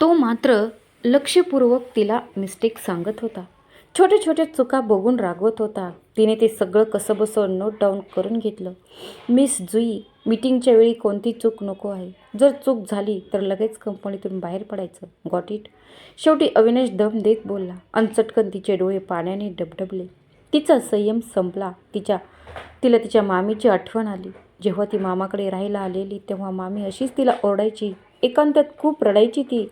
तो मात्र लक्षपूर्वक तिला मिस्टेक सांगत होता. छोट्या छोट्या चुका बघून रागवत होता. तिने ते सगळं कसंबसं नोट डाऊन करून घेतलं. मिस जुई मीटिंगच्या वेळी कोणती चूक नको आहे. जर चूक झाली तर लगेच कंपनीतून बाहेर पडायचं. गॉट इट शेवटी अविनाश दम देत बोलला आणि चटकन तिचे डोळे पाण्याने डबडबले. तिचा संयम संपला. तिच्या तिला तिच्या मामीची आठवण आली. जेव्हा ती मामाकडे राहायला आलेली तेव्हा मामी अशीच तिला ओरडायची एकांतात खूप रडायची ती.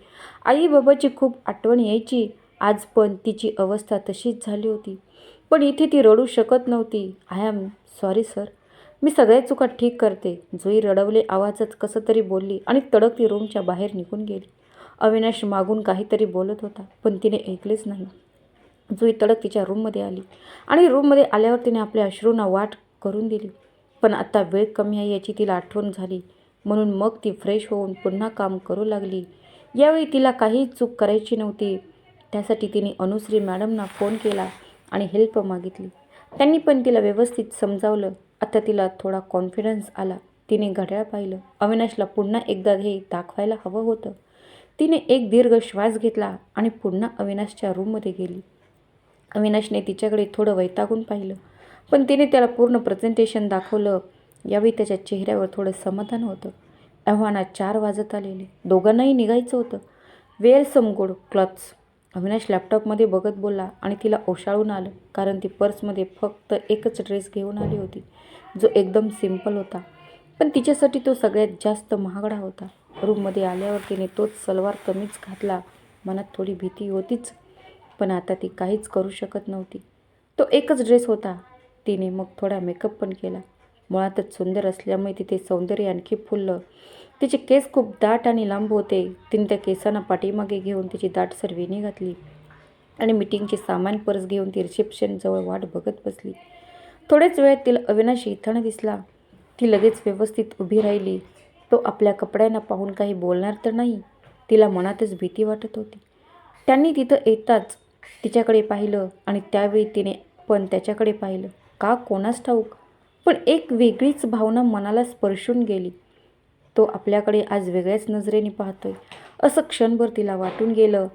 आई बाबाची खूप आठवण यायची. आज पण तिची अवस्था तशीच झाली होती. पण इथे ती रडू शकत नव्हती. आय एम सॉरी सर मी सगळ्या चुका ठीक करते. जुई रडवले आवाजात कसं तरी बोलली आणि तडक ती रूमच्या बाहेर निघून गेली. अविनाश मागून काहीतरी बोलत होता पण तिने ऐकलेच नाही. जुई तडक तिच्या रूममध्ये आली आणि रूममध्ये आल्यावर तिने आपल्या अश्रूंना वाट करून दिली. पण आता वेळ कमी आहे याची तिला आठवण झाली. म्हणून मग ती फ्रेश होऊन पुन्हा काम करू लागली. यावेळी तिला काही चूक करायची नव्हती. त्यासाठी तिने अनुश्री मॅडमना फोन केला आणि हेल्प मागितली. त्यांनी पण तिला व्यवस्थित समजावलं. आता तिला थोडा कॉन्फिडन्स आला. तिने घड्याळ पाहिलं. अविनाशला पुन्हा एकदा हे दाखवायला हवं होतं. तिने एक दीर्घ श्वास घेतला आणि पुन्हा अविनाशच्या रूममध्ये गेली. अविनाशने तिच्याकडे थोडं वैतागून पाहिलं. पण तिने त्याला पूर्ण प्रेझेंटेशन दाखवलं. यावेळी त्याच्या चेहऱ्यावर थोडं समाधान होतं. आव्हानात चार वाजत आलेले. दोघांनाही निघायचं होतं. Wear some good clothes. Avinash लॅपटॉपमध्ये बघत बोलला आणि तिला ओशाळून आलं कारण ती पर्समध्ये फक्त एकच ड्रेस घेऊन आली होती जो एकदम सिंपल होता. पण तिच्यासाठी तो सगळ्यात जास्त महागडा होता. रूममध्ये आल्यावर तिने तोच सलवार कमीच घातला. मनात थोडी भीती होतीच पण आता ती काहीच करू शकत नव्हती. तो एकच ड्रेस होता. तिने मग थोडा मेकअप पण केला. मुळातच सुंदर असल्यामुळे तिथे सौंदर्य आणखी फुललं. तिचे केस खूप दाट आणि लांब होते. तिने त्या केसांना पाठीमागे घेऊन तिची दाट वेणी घातली आणि मिटिंगचे सामान पर्स घेऊन ती रिसेप्शनजवळ वाट बघत बसली. थोड्याच वेळात तिला अविनाश येताना दिसला. ती लगेच व्यवस्थित उभी राहिली. तो आपल्या कपड्यांना पाहून काही बोलणार तर नाही. तिला मनातच भीती वाटत होती. त्यांनी तिथं येताच तिच्याकडे पाहिलं आणि त्यावेळी तिने पण त्याच्याकडे पाहिलं. का कोणास ठाऊक? पण एक वेगळीच भावना मनाला स्पर्शून गेली. तो आपल्याकडे आज वेगळ्याच नजरेने पाहतोय. असं क्षणभर तिला वाटून गेलं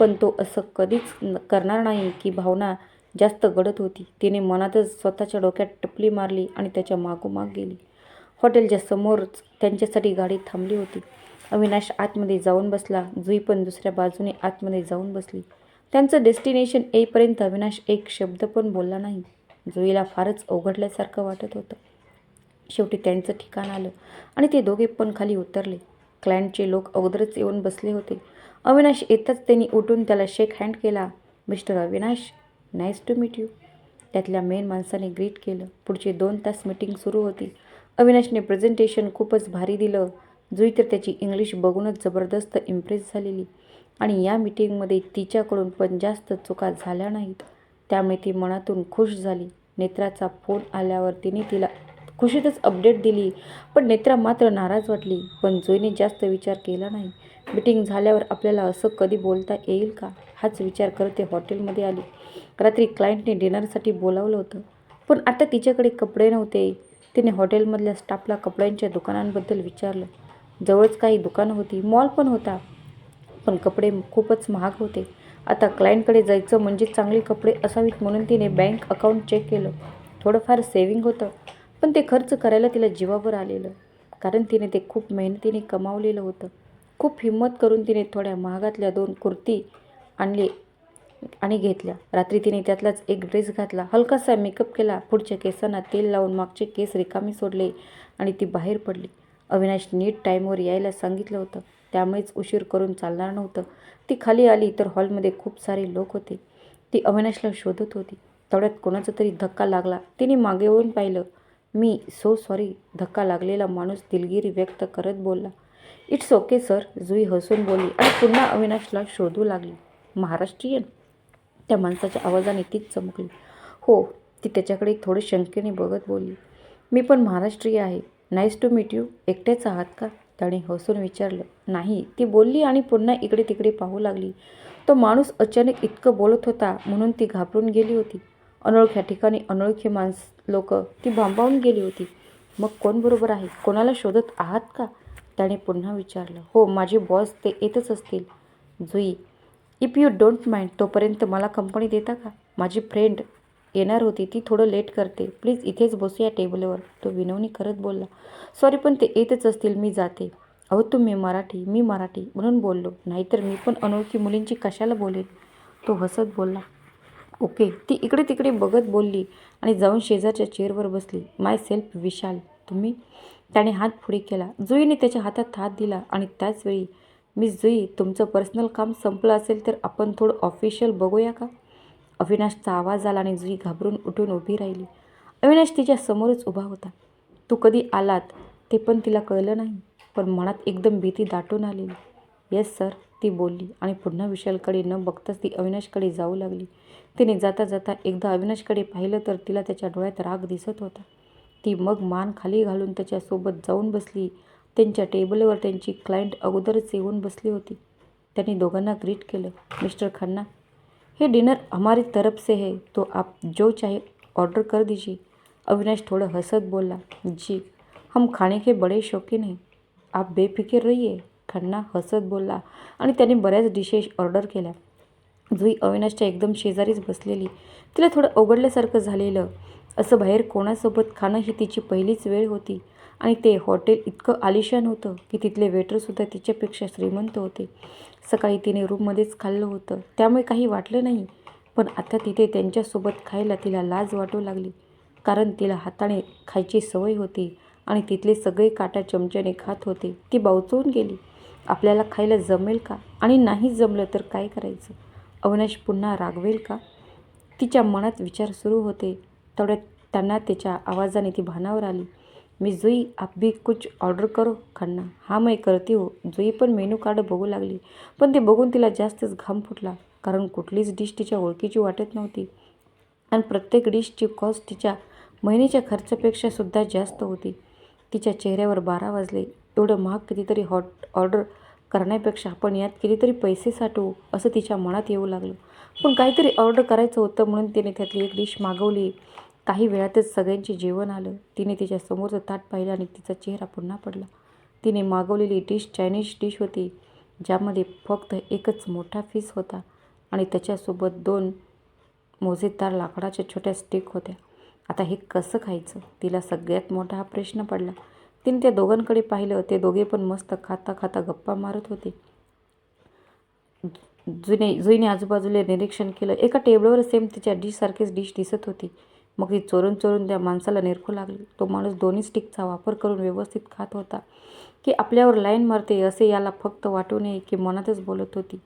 पण तो असं कधीच न- करणार नाही की भावना जास्त गडत होती. तिने मनातच स्वतःच्या डोक्यात टपली मारली आणि त्याच्या मागोमाग गेली. हॉटेलच्या समोरच त्यांच्यासाठी गाडी थांबली होती. अविनाश आतमध्ये जाऊन बसला. जुई पण दुसऱ्या बाजूने आतमध्ये जाऊन बसली. त्यांचं डेस्टिनेशन येईपर्यंत अविनाश एक शब्द पण बोलला नाही. जुईला फारच अवघडल्यासारखं वाटत होतं. शेवटी त्यांचं ठिकाण आलं आणि ते दोघे पण खाली उतरले. क्लायंटचे लोक अगोदरच येऊन बसले होते. अविनाश येताच त्यांनी उठून त्याला शेक हँड केला. Mister Avinash nice to meet you त्यातल्या मेन माणसाने ग्रीट केलं. पुढचे दोन तास मीटिंग सुरू होती. अविनाशने प्रेझेंटेशन खूपच भारी दिलं. जुई तर त्याची इंग्लिश बघूनच जबरदस्त इम्प्रेस झालेली. आणि या मीटिंगमध्ये तिच्याकडून पण जास्त चुका झाल्या नाहीत. त्यामुळे ती मनातून खुश झाली. नेत्राचा फोन आल्यावर तिने तिला खुशीतच अपडेट दिली. पण नेत्रा मात्र नाराज वाटली. पण जुईने जास्त विचार केला नाही. मीटिंग झाल्यावर आपल्याला असं कधी बोलता येईल का? हाच विचार करत ते हॉटेलमध्ये आली. रात्री क्लायंटने डिनरसाठी बोलावलं होतं. पण आता तिच्याकडे कपडे नव्हते. तिने हॉटेलमधल्या स्टाफला कपड्यांच्या दुकानांबद्दल विचारलं. जवळच काही दुकानं होती. मॉल पण होता. पण कपडे खूपच महाग होते. आता क्लायंटकडे जायचं म्हणजे चांगले कपडे असावीत म्हणून तिने बँक अकाउंट चेक केलं. थोडंफार सेविंग होतं पण ते खर्च करायला तिला जीवावर आलेलं. कारण तिने ते खूप मेहनतीने कमावलेलं होतं. खूप हिंमत करून तिने थोड्या महागातल्या दोन कुर्ती आणली आणि घेतल्या. रात्री तिने त्यातलाच एक ड्रेस घातला. हलकासा मेकअप केला. पुढच्या केसांना तेल लावून मागचे केस रिकामी सोडले आणि ती बाहेर पडली. अविनाश नीट टाईमवर यायला सांगितलं होतं. त्यामुळेच उशीर करून चालणार नव्हतं. ती खाली आली तर हॉलमध्ये खूप सारे लोक होते. ती अविनाशला शोधत होती. तेवढ्यात कोणाचा तरी धक्का लागला. तिने मागे होऊन पाहिलं. मी सो सॉरी धक्का लागलेला माणूस दिलगिरी व्यक्त करत बोलला. इट्स ओके सर जुई हसून बोलली आणि पुन्हा अविनाशला शोधू लागली. महाराष्ट्रीयन? त्या माणसाच्या आवाजाने तीच चमकली. हो ती त्याच्याकडे थोडे शंकेने बघत बोलली. मी पण महाराष्ट्रीय आहे. नाईस टू मीट यू एकटेच आहात का? त्याने हसून विचारलं नाही. ती बोलली आणि पुन्हा इकडे तिकडे पाहू लागली. तो माणूस अचानक इतकं बोलत होता म्हणून ती घाबरून गेली होती. अनोळख्या ठिकाणी अनोळखी माणस लोक ती भांबावून गेली होती. मग कोण बरोबर आहे? कोणाला शोधत आहात का? त्याने पुन्हा विचारलं. हो माझे बॉस ते येतच असतील. Jui if you don't mind तोपर्यंत मला कंपनी देता का? माझी फ्रेंड येणार होती ती थोडं लेट करते. प्लीज इथेच बसूया टेबलवर. तो विनवणी करत बोलला सॉरी पण ते येतच असतील मी जाते. अहो तुम्ही मराठी मी मराठी म्हणून बोललो. नाहीतर मी पण अनोळखी मुलींची कशाला बोलेन? तो हसत बोलला ओके. ती इकडे तिकडे बघत बोलली आणि जाऊन शेजारच्या चेअरवर बसली. माय सेल्फ विशाल तुम्ही? त्याने हात पुढे केला. जुईने त्याच्या हातात हात दिला आणि त्याचवेळी मी जुई तुमचं पर्सनल काम संपलं असेल तर आपण थोडं ऑफिशियल बघूया का? अविनाशचा आवाज आला आणि जुई घाबरून उठून उभी राहिली. अविनाश तिच्या समोरच उभा होता. तू कधी आलात ते पण तिला कळलं नाही पण मनात एकदम भीती दाटून आलेली. येस सर ती बोलली आणि पुन्हा विशालकडे न बघताच ती अविनाशकडे जाऊ लागली. तिने जाता जाता एकदा अविनाशकडे पाहिलं तर तिला त्याच्या डोळ्यात राग दिसत होता. ती मग मान खाली घालून त्याच्यासोबत जाऊन बसली. त्यांच्या टेबलवर त्यांची क्लायंट अगोदरच येऊन बसली होती. त्यांनी दोघांना ग्रीट केलं. मिस्टर खन्ना ये डिनर हमारी तरफ से है तो आप जो चाहे ऑर्डर कर दीजिए। अविनाश थोड़ा हंसत बोला जी हम खाने के बड़े शौकीन हैं। आप बेफिक्र रहिए खन्ना हसत बोलला आणि त्याने बऱ्याच डिशेस ऑर्डर केल्या. जुई अविनाशच्या एकदम शेजारीच बसलेली. तिला थोडं अवघडल्यासारखं झालेलं. असं बाहेर कोणासोबत खाणं ही तिची पहिलीच वेळ होती. आणि ते हॉटेल इतकं आलिशान होतं की तिथले वेटरसुद्धा तिच्यापेक्षा श्रीमंत होते. सकाळी तिने रूममध्येच खाल्लं होतं. त्यामुळे काही वाटलं नाही. पण आता तिथे त्यांच्यासोबत खायला तिला लाज वाटू लागली. कारण तिला हाताने खायची सवय होती आणि तिथले सगळे काटा चमच्याने खात होते. ती बावचवून गेली. आपल्याला खायला जमेल का? आणि नाही जमलं तर काय करायचं? अविनाश पुन्हा रागवेल का? तिच्या मनात विचार सुरू होते. तेवढ्यात त्यांना त्याच्या आवाजाने ती भानावर आली. मी जुई आप भी कुछ ऑर्डर करो खन्ना. हा मैं करती हो. जुई पण मेनू कार्ड बघू लागली. पण ते बघून तिला जास्तच घाम फुटला. कारण कुठलीच डिश तिच्या ओळखीची वाटत नव्हती. आणि प्रत्येक डिशची कॉस्ट तिच्या महिन्याच्या खर्चापेक्षा सुद्धा जास्त होती. तिच्या चेहऱ्यावर बारा वाजले. एवढं महाग कितीतरी हॉट ऑर्डर करण्यापेक्षा आपण यात कितीतरी पैसे साठवू असं तिच्या मनात येऊ लागलं. पण काहीतरी ऑर्डर करायचं होतं म्हणून तिने त्यातली एक डिश मागवली. काही वेळातच सगळ्यांचे जेवण आलं. तिने तिच्या समोरचं ताट पाहिलं आणि तिचा चेहरा पुन्हा पडला. तिने मागवलेली डिश चायनीज डिश होती ज्यामध्ये फक्त एकच मोठा फिस होता आणि त्याच्यासोबत दोन मोजेदार लाकडाच्या छोट्या स्टिक होत्या. आता हे कसं खायचं? तिला सगळ्यात मोठा हा प्रश्न पडला. तिने त्या दोघांकडे पाहिलं. ते दोघे पण मस्त खाता खाता गप्पा मारत होते. जुने जुईने आजूबाजूला निरीक्षण केलं. एका टेबलवर सेम तिच्या डिशसारखीच डिश दिसत होती. मग ती चोरून चोरून त्या माणसाला निरखू लागली. तो माणूस दोन्ही स्टिकचा वापर करून व्यवस्थित खात होता. की आपल्यावर लाईन मारते असे याला फक्त वाटू नये की मनातच बोलत होती.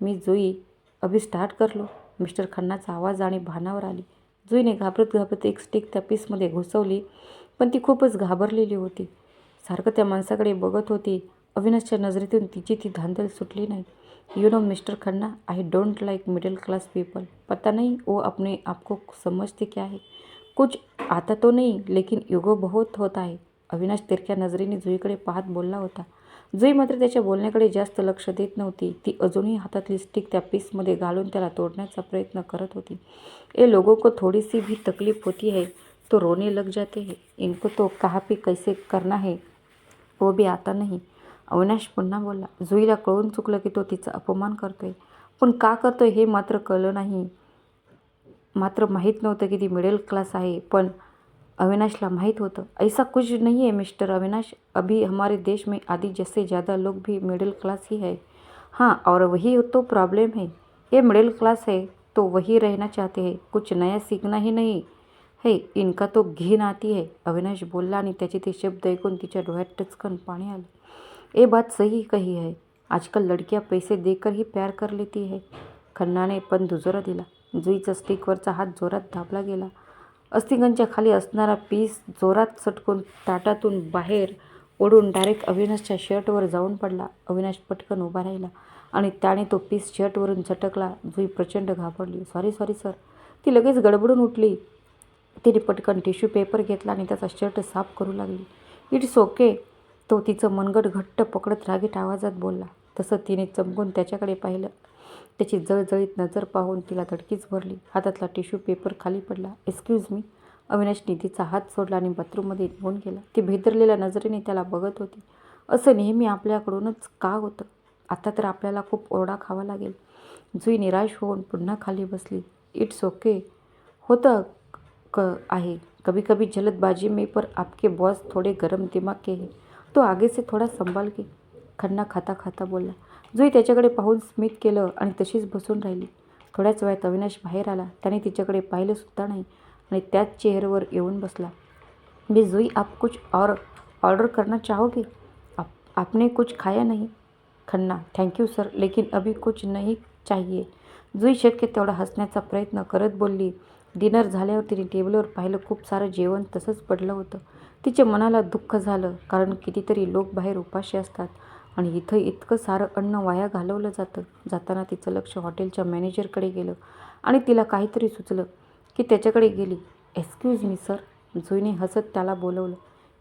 मी जुई अभि स्टार्ट करलो. मिस्टर खन्नाचा आवाज आणि भानावर आली. जुईने घाबरत घाबरत एक स्टिक त्या पीसमध्ये घुसवली पण ती खूपच घाबरलेली होती. सारखं त्या माणसाकडे बघत होती. अविनाशच्या नजरेतून तिची ती धांदल सुटली नाही. You know mister Khanna I don't like middle class people पता नहीं वो अपने आप को समझते क्या है? कुछ आता तो नहीं लेकिन युगो बहुत होत आहे अविनाश तिरक्या नजरेने जुईकडे पाहत बोलला होता जुई मात्र त्याच्या बोलण्याकडे जास्त लक्ष देत नव्हती. ती अजूनही हातातली स्टिक त्या पीसमध्ये घालून त्याला तोडण्याचा प्रयत्न करत होती. ए लोगों को थोड़ी सी भी तकलीफ होती है तो रोने लग जाते हैं. इनको तो कहा पे कैसे करना है? वो भी आता नाही. अविनाश पुन्हा बोलला जुईला कळून चुकलं की तो तिचा अपमान करतोय. पण का करतोय हे मात्र कळलं नाही. मात्र माहीत नव्हतं की ती मिडल क्लास आहे पण अविनाशला माहीत होतं. ऐसा कुछ नहीं है मिस्टर अविनाश. अभी हमारे देश में आधी जैसे ज़्यादा लोग भी मिडिल क्लास ही है। हाँ और वही तो प्रॉब्लम है। ये मिडिल क्लास है तो वही रहना चाहते हैं। कुछ नया सीखना ही नहीं है। इनका तो घिन आती है। अविनाश बोलला आणि त्याचे ते शब्द ऐकून तिच्या डोळ्यात टचकन पाणी आले। ये बात सही कही है। आजकल लड़कियां पैसे देकर ही प्यार कर लेती है। खन्नाने पण दुजोरा दिला। जुईचा स्टिकवरचा हात जोरात दाबला गेला. अस्थिंगांच्या खाली असणारा पीस जोरात सटकून ताटातून बाहेर ओढून डायरेक्ट अविनाशच्या शर्टवर जाऊन पडला. अविनाश पटकन उभा राहिला आणि त्याने तो पीस शर्टवरून झटकला. जुई प्रचंड घाबरली. सॉरी सॉरी सर ती लगेच गडबडून उठली. तिने पटकन टिश्यू पेपर घेतला आणि त्याचा शर्ट साफ करू लागली. इट्स ओके तो तिचं मनगट घट्ट पकडत रागीट आवाजात बोलला. तसं तिने चमकून त्याच्याकडे पाहिलं. त्याची जळजळीत नजर पाहून तिला धडकीच भरली. हातातला टिश्यू पेपर खाली पडला. एक्सक्यूज मी अविनाश तिचा हात सोडला आणि बाथरूममध्ये निघून गेला. ती भेदरलेल्या नजरेने त्याला बघत होती. असं नेहमी आपल्याकडूनच का होतं? आता तर आपल्याला खूप ओरडा खावा लागेल. जुई निराश होऊन पुन्हा खाली बसली. इट्स ओके होतं क आहे. कभी कभी जल्दबाजी में पर आपके बॉस थोडे गरम दिमाग के तो आगे से थोडा संभाल के. खन्ना खाता खाता बोलला. जुई त्याच्याकडे पाहून स्मित केलं आणि तशीच बसून राहिली. थोड्याच वेळात अविनाश बाहेर आला. त्याने तिच्याकडे पाहिलंसुद्धा नाही आणि त्याच चेअरवर येऊन बसला. मी जुई आप कुछ और ऑर्डर करना चाहोगे? आप आपने कुछ खाया नहीं? खन्ना थँक्यू सर लेकिन अभी कुछ नहीं चाहिए. जुई शक्य तेवढा हसण्याचा प्रयत्न करत बोलली. डिनर झाल्यावर तिने टेबलवर पाहिलं खूप सारं जेवण तसंच पडलं होतं. तिच्या मनाला दुःख झालं कारण कितीतरी लोक बाहेर उपाशी असतात. आणि इथं इतकं सारं अन्न वाया घालवलं जातं. जाताना तिचं लक्ष हॉटेलच्या मॅनेजरकडे गेलं आणि तिला काहीतरी सुचलं की त्याच्याकडे गेली. एक्सक्यूज मी सर जुईने हसत त्याला बोलवलं.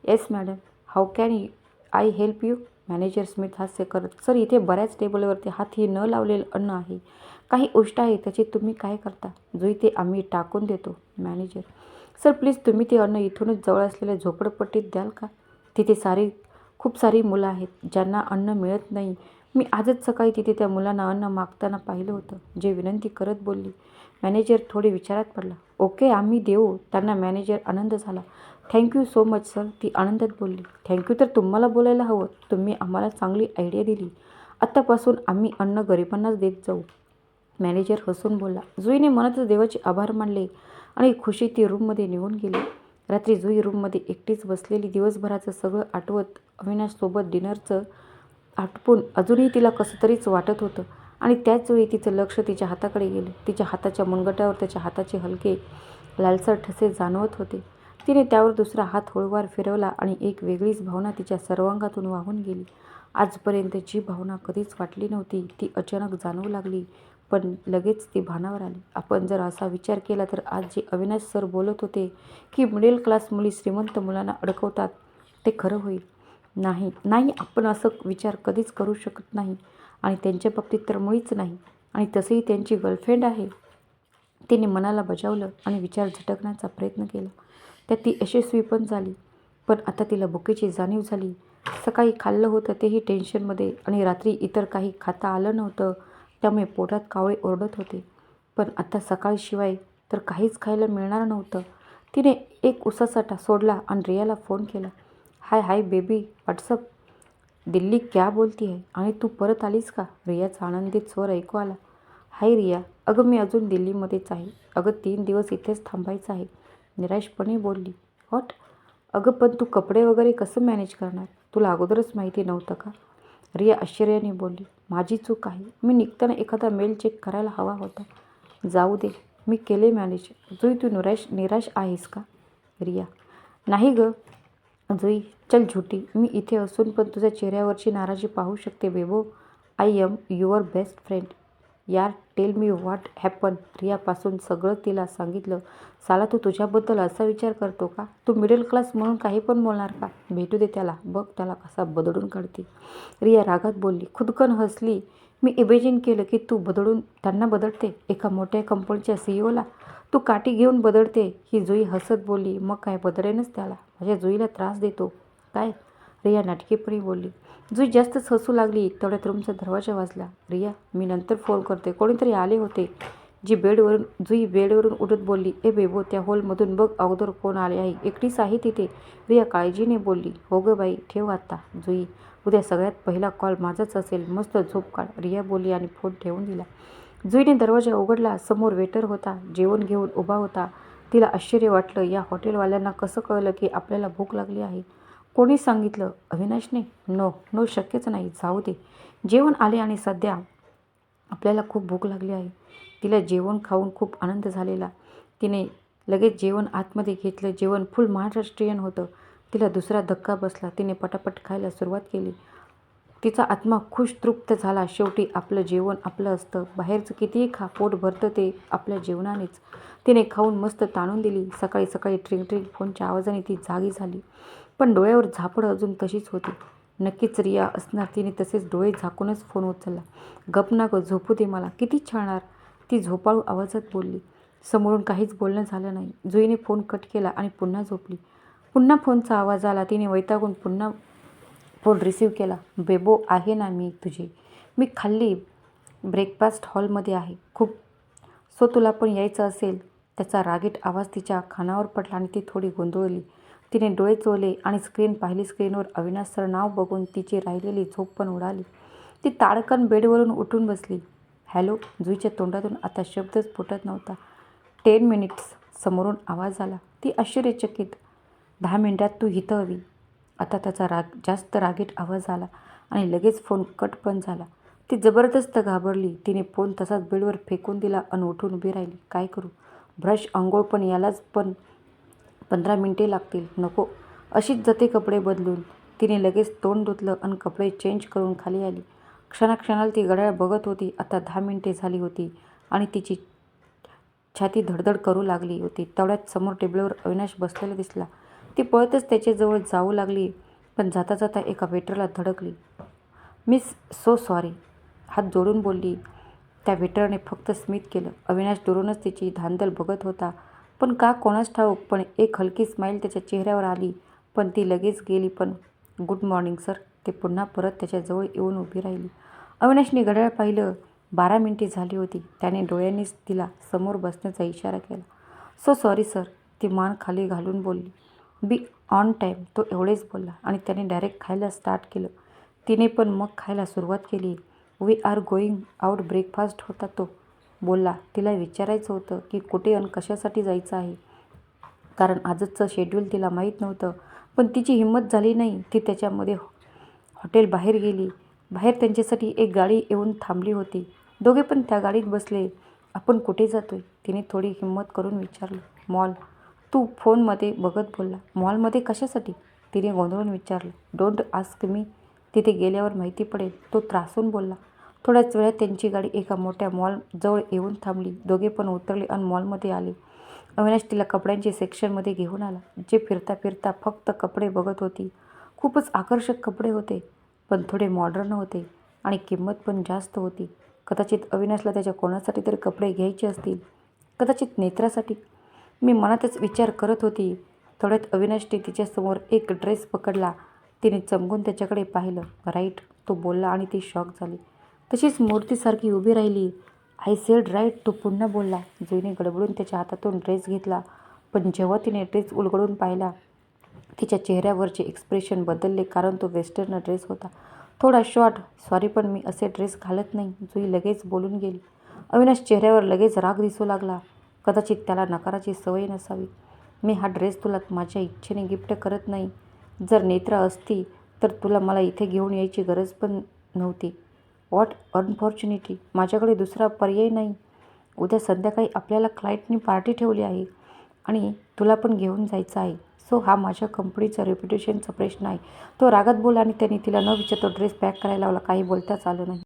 Yes madam how can I help you manager Smith हास्य करत सर इथे बऱ्याच टेबलवरती हातही न लावलेलं अन्न आहे. काही उष्ट आहे त्याची तुम्ही काय करता? जुई ते आम्ही टाकून देतो मॅनेजर. सर प्लीज तुम्ही ते अन्न इथूनच जवळ असलेल्या झोपडपट्टीत द्याल का? तिथे सारी खूप सारी मुलं आहेत ज्यांना अन्न मिळत नाही. मी आजच सकाळी तिथे त्या मुलांना अन्न मागताना पाहिलं होतं. जे विनंती करत बोलली. मॅनेजर थोडे विचारात पडला. ओके आम्ही देऊ. त्यांना मॅनेजर आनंद झाला. Thank you so much sir. ती आनंदात बोलली. थँक्यू तर तुम्हाला बोलायला हवं. तुम्ही आम्हाला चांगली आयडिया दिली. आत्तापासून आम्ही अन्न गरिबांनाच देत जाऊ. मॅनेजर हसून बोलला. जुईने मनातच देवाचे आभार मानले आणि खुशी ती रूममध्ये निघून गेली. रात्री जुई रूममध्ये एकटीच बसलेली दिवसभराचं सगळं आठवत अविनाशसोबत डिनरचं आटपून अजूनही तिला कसं तरीच वाटत होतं. आणि त्याच वेळी तिचं लक्ष तिच्या हाताकडे गेलं. तिच्या हाताच्या मुनगटावर त्याच्या हाताचे हलके लालसर ठसे जाणवत होते. तिने त्यावर दुसरा हात हळूवार फिरवला आणि एक वेगळीच भावना तिच्या सर्वांगातून वाहून गेली. आजपर्यंत जी भावना कधीच वाटली नव्हती ती अचानक जाणवू लागली. पण लगेच ती भानावर आली. आपण जर असा विचार केला तर आज जे अविनाश सर बोलत होते की मिडल क्लास मुली श्रीमंत मुलांना अडकवतात ते खरं होईल. नाही नाही आपण असं विचार कधीच करू शकत नाही. आणि त्यांच्या बाबतीत तर मुळीच नाही. आणि तसंही त्यांची गर्लफ्रेंड आहे. तिने मनाला बजावलं आणि विचार झटकण्याचा प्रयत्न केला. त्यात ती यशस्वी पण झाली. पण आता तिला बुकेची जाणीव झाली. सकाळी खाल्लं होतं तेही टेन्शनमध्ये आणि रात्री इतर काही खाता आलं नव्हतं. त्यामुळे पोटात कावळे ओरडत होते. पण आता सकाळशिवाय तर काहीच खायला मिळणार नव्हतं. तिने एक उसासाटा सोडला आणि रियाला फोन केला. Hi hi baby what's up? Delhi क्या बोलती आहे आणि तू परत आलीस का? रियाचा आनंदित स्वर ऐकू आला. हाय रिया. अगं मी अजून दिल्लीमध्येच आहे. अगं तीन दिवस इथेच थांबायचं आहे. निराशपणे बोलली. व्हॉट अगं पण तू कपडे वगैरे कसं मॅनेज करणार? तुला अगोदरच माहिती नव्हतं का? रिया आश्चर्याने बोलली माझी चूक आहे. मी निघताना एखादा मेल चेक करायला हवा होता. जाऊ दे मी केले मॅनेज जुई तू निराश निराश आहेस का? रिया नाही गं. जुई चल झुटी मी इथे असून पण तुझ्या चेहऱ्यावरची नाराजी पाहू शकते Bebo I am your best friend यार टेल मी व्हॉट हॅपन रियापासून सगळं तिला सांगितलं. साला तू तुझ्याबद्दल असा विचार करतो का? तू मिडल क्लास म्हणून काही पण बोलणार का? भेटू दे त्याला. बघ त्याला कसा बदडून काढते. रिया रागात बोलली खुदकन हसली. मी इमेजिन केलं की तू बदडून त्यांना बदलते एका मोठ्या कंपनीच्या सी ओला तू काठी घेऊन बदलते ही जुई हसत बोलली मग काय बदलेनच त्याला? माझ्या जुईला त्रास देतो. काय? रिया नाटकीपणे बोलली जुई जास्तच हसू लागली तेवढ्यात रूमचा दरवाजा वाजला. रिया मी नंतर फोन करते. कोणीतरी आले होते. जी बेडवरून जुई बेडवरून उठत बोलली ए बेबो त्या हॉलमधून बघ अगोदर कोण आले आहे. एकटीच आहे तिथे. रिया काळजीने बोलली हो गं बाई ठेव आता जुई. उद्या सगळ्यात पहिला कॉल माझाच असेल. मस्त झोप काढ. रिया बोलली आणि फोन ठेवून दिला. जुईने दरवाजा उघडला समोर वेटर होता जेवण घेऊन उभा होता. तिला आश्चर्य वाटलं या हॉटेलवाल्यांना कसं कळलं की आपल्याला भूक लागली आहे? कोणी सांगितलं अविनाशने नो नो शक्यच नाही. जाऊ दे. जेवण आले आणि सध्या आपल्याला खूप भूक लागली आहे. तिला जेवण खाऊन खूप आनंद झालेला. तिने लगेच जेवण आतमध्ये घेतलं. जेवण फुल महाराष्ट्रीयन होतं. तिला दुसरा धक्का बसला. तिने पटापट खायला सुरुवात केली. तिचा आत्मा खुश तृप्त झाला. शेवटी आपलं जेवण आपलं असतं. बाहेरचं कितीही खा. पोट भरतं ते आपल्या जेवणानेच. तिने खाऊन मस्त ताणून दिली. सकाळी सकाळी ट्रिंग ट्रिंग फोनच्या आवाजाने ती जागी झाली. पण डोळ्यावर झापड अजून तशीच होती. नक्कीच रिया असणार. तिने तसेच डोळे झाकूनच फोन उचलला. गप ना गं झोपू दे मला. किती छळणार? ती झोपाळू आवाजात बोलली. समोरून काहीच बोलणं झालं नाही. जुईने फोन कट केला आणि पुन्हा झोपली. पुन्हा फोनचा आवाज आला. तिने वैतागून पुन्हा फोन रिसीव केला. बेबो आहे ना मी तुझी? मी खाल्ली ब्रेकफास्ट हॉलमध्ये आहे. खूप सो तुला पण यायचं असेल. त्याचा रागीट आवाज तिच्या खानावर पडला आणि ती थोडी गोंधळली. तिने डोळे चोवले आणि स्क्रीन पाहिली. स्क्रीनवर अविनाशचं नाव बघून तिची राहिलेली झोप पण उडाली. ती ताडकन बेडवरून उठून बसली. हॅलो जुईच्या तोंडातून आता शब्दच फुटत नव्हता. टेन मिनिट्स समोरून आवाज आला. ती आश्चर्यचकित. दहा मिनिटात तू हिथं हवी. आता त्याचा राग जास्त रागीट आवाज आला आणि लगेच फोन कट पण झाला. ती जबरदस्त घाबरली. तिने फोन तसाच बेडवर फेकून दिला आणि उठून उभी राहिली. काय करू? ब्रश आंघोळ पण यालाच पण पंधरा मिनटे लागतील. नको. अशीच जाते कपडे बदलून तिने लगेच तोंड धुतलं आणि कपडे चेंज करून खाली आली. क्षणाक्षणाला ती घड्याळ बघत होती. आता दहा मिनिटे झाली होती आणि तिची छाती धडधड करू लागली होती. तेवढ्यात समोर टेबलवर अविनाश बसलेला दिसला. ती पळतच त्याच्याजवळ जाऊ लागली पण जाता जाता एका वेटरला धडकली. मिस सो सॉरी हात जोडून बोलली. त्या वेटरने फक्त स्मित केलं. अविनाश दुरूनच तिची धांदल बघत होता. पण का कोणास ठाऊक पण एक हलकी स्माईल त्याच्या चेहऱ्यावर आली. पण ती लगेच गेली पण गुड मॉर्निंग सर ते पुन्हा परत त्याच्याजवळ येऊन उभी राहिली. अविनाशने घड्याळ पाहिलं. बारा मिनिटे झाली होती. त्याने डोळ्यांनीच तिला समोर बसण्याचा इशारा केला. सो सॉरी सर ती मान खाली घालून बोलली. बी ऑन टाईम तो एवढेच बोलला आणि त्याने डायरेक्ट खायला स्टार्ट केलं. तिने पण मग खायला सुरुवात केली. We are going out breakfast होता तो. बोलला तिला विचारायचं होतं की कुठे आणि कशासाठी जायचं आहे? कारण आजचं शेड्यूल तिला माहीत नव्हतं. पण तिची हिंमत झाली नाही. ती त्याच्यामध्ये हॉटेल बाहेर गेली. बाहेर त्यांच्यासाठी एक गाडी येऊन थांबली होती. दोघे पण त्या गाडीत बसले. आपण कुठे जातोय? तिने थोडी हिंमत करून विचारलं. मॉल. तू फोनमध्ये बघत बोलला. मॉलमध्ये कशासाठी? तिने गोंधळून विचारलं. डोंट आस्क मी तिथे गेल्यावर माहिती पडेल. तो त्रासून बोलला. थोड्याच वेळात त्यांची गाडी एका मोठ्या मॉलजवळ येऊन थांबली. दोघे पण उतरले आणि मॉलमध्ये आले. अविनाश तिला कपड्यांचे सेक्शनमध्ये घेऊन आला जे फिरता फिरता फक्त कपडे बघत होती. खूपच आकर्षक कपडे होते पण थोडे मॉडर्न होते आणि किंमत पण जास्त होती. कदाचित अविनाशला त्याच्या कोणासाठी तरी कपडे घ्यायचे असतील? कदाचित नेत्रासाठी? मी मनातच विचार करत होती. थोड्यात अविनाशने तिच्यासमोर एक ड्रेस पकडला. तिने चमकून त्याच्याकडे पाहिलं. राईट तो बोलला आणि ती शॉक झाली. तशीच मूर्तीसारखी उभी राहिली. आय सेड राईट तो पुन्हा बोलला. जुईने गडबडून त्याच्या हातातून ड्रेस घेतला पण जेव्हा तिने ड्रेस उलगडून पाहिला तिच्या चेहऱ्यावरचे एक्सप्रेशन बदलले कारण तो वेस्टर्न ड्रेस होता. थोडा शॉर्ट सॉरी पण मी असे ड्रेस घालत नाही जुई लगेच बोलून गेली. अविनाश चेहऱ्यावर लगेच राग दिसू लागला. कदाचित त्याला नकाराची सवय नसावी. मी हा ड्रेस तुला माझ्या इच्छेने गिफ्ट करत नाही. जर नेत्रा असती तर तुला मला इथे घेऊन यायची गरज पण नव्हती. वॉट अनफॉर्च्युनिटी माझ्याकडे दुसरा पर्याय नाही. उद्या संध्याकाळी आपल्याला क्लायंटनी पार्टी ठेवली आहे आणि तुला पण घेऊन जायचं आहे. सो हा माझ्या कंपनीचा रेप्युटेशनचा प्रश्न आहे. तो रागात बोला आणि त्याने तिला न विचारतो ड्रेस पॅक करायला लावला. काही बोलताच आलं नाही.